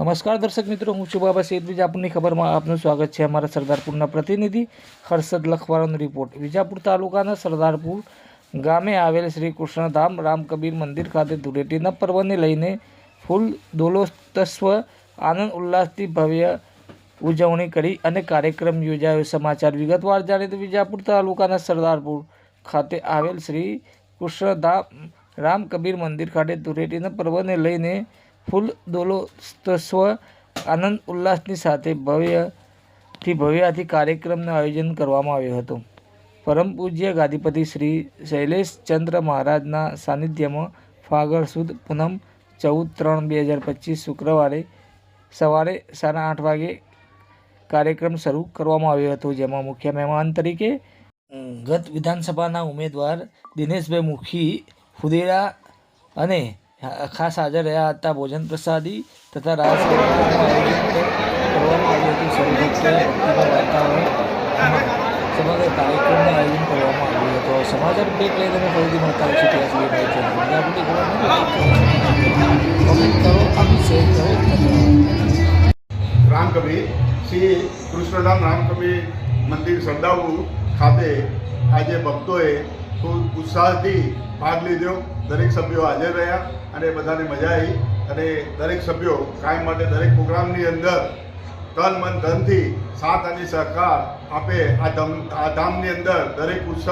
નમસ્કાર દર્શક મિત્રો, હું છું બાબા સૈદ વિજાપુરની ખબરમાં આપનું સ્વાગત છે અમારા સરદારપુરના પ્રતિનિધિ હર્ષદ લખવાનો રિપોર્ટ વિજાપુર તાલુકાના સરદારપુર ગામે આવેલ શ્રી કૃષ્ણધામ રામ કબીર મંદિર ખાતે ધૂળેટીના પર્વને લઈને ફૂલ દોલોત્સવ, આનંદ, ઉલ્લાસથી ભવ્ય ઉજવણી કરી અને કાર્યક્રમ યોજાયો. સમાચાર વિગતવાર જાણે તો વિજાપુર તાલુકાના સરદારપુર ખાતે આવેલ શ્રી કૃષ્ણધામ રામ કબીર મંદિર ખાતે ધૂળેટીના પર્વને લઈને ફૂલ દોલોત્સવ આનંદ ઉલ્લાસની સાથે ભવ્યથી ભવ્યાથી કાર્યક્રમનું આયોજન કરવામાં આવ્યું હતું. પરમ પૂજ્ય ગાદીપતિ શ્રી શૈલેષ ચંદ્ર મહારાજના સાનિધ્યમાં ફાગણ સુદ પૂનમ ચૌદ ત્રણ બે હજાર પચીસ શુક્રવારે સવારે સાડા આઠ વાગે કાર્યક્રમ શરૂ કરવામાં આવ્યો હતો. જેમાં મુખ્ય મહેમાન તરીકે ગત વિધાનસભાના ઉમેદવાર દિનેશભાઈ મુખી ફુદેરા અને ખાસ હાજર રહ્યા હતા ભોજન પ્રસાદી તથા રાસ કરવામાં આવ્યું હતું. સમગ્ર કાર્યક્રમનું આયોજન કરવામાં આવ્યું હતું. સમાચાર બ્રેક લઈ તમે ફરીથી મળતા હોઈશું ત્યાં સુધી ભાઈ છે આપણી ખબર કમેન્ટ કરો અને શેર ધન્યવાદ શ્રી કૃષ્ણધામ રામકવિ મંદિર સરદારપુર ખાતે આજે ભક્તોએ ખૂબ ઉત્સાહથી ભાગ લીધો. દરેક સભ્યો હાજર રહ્યા અને બધાને મજા આવી. અને દરેક સભ્યો કાયમ માટે દરેક પ્રોગ્રામની અંદર તન મન ધનથી સાથ અને સહકાર આપે. આ ધામ, આ ધામની અંદર દરેક ઉત્સવ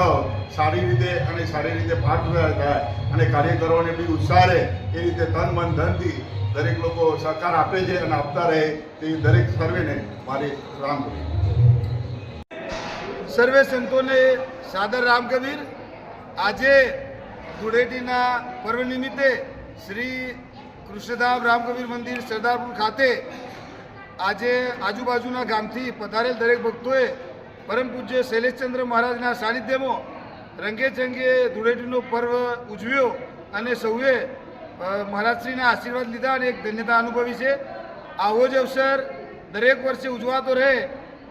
સારી રીતે અને સારી રીતે ભાગ થાય અને કાર્યકરોને બી ઉત્સાહ રહે એ રીતે તન મન ધનથી દરેક લોકો સહકાર આપે છે અને આપતા રહે તે દરેક સર્વેને મારી રામ સર્વે સંતોને સાદર રામ કબીર આજે ધૂળેટીના પર્વ નિમિત્તે શ્રી કૃષ્ણધામ રામકબીર મંદિર સરદારપુર ખાતે આજે આજુબાજુના ગામથી પધારેલ દરેક ભક્તોએ પરમ પૂજ્ય શૈલેષચંદ્ર મહારાજના સાનિધ્યમાં રંગે ચંગે ધૂળેટીનો પર્વ ઉજવ્યો અને સૌએ મહારાજશ્રીના આશીર્વાદ લીધા અને એક ધન્યતા અનુભવી છે. આવો જ અવસર દરેક વર્ષે ઉજવાતો રહે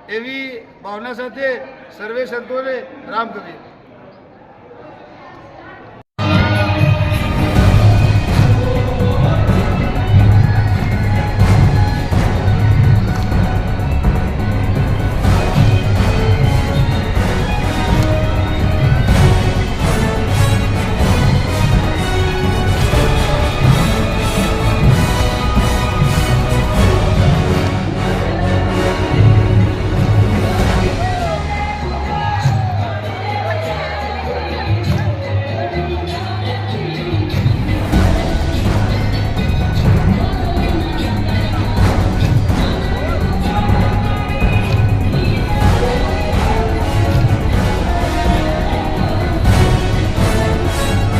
એવી ભાવના સાથે સર્વે સંતોને રામ કબીર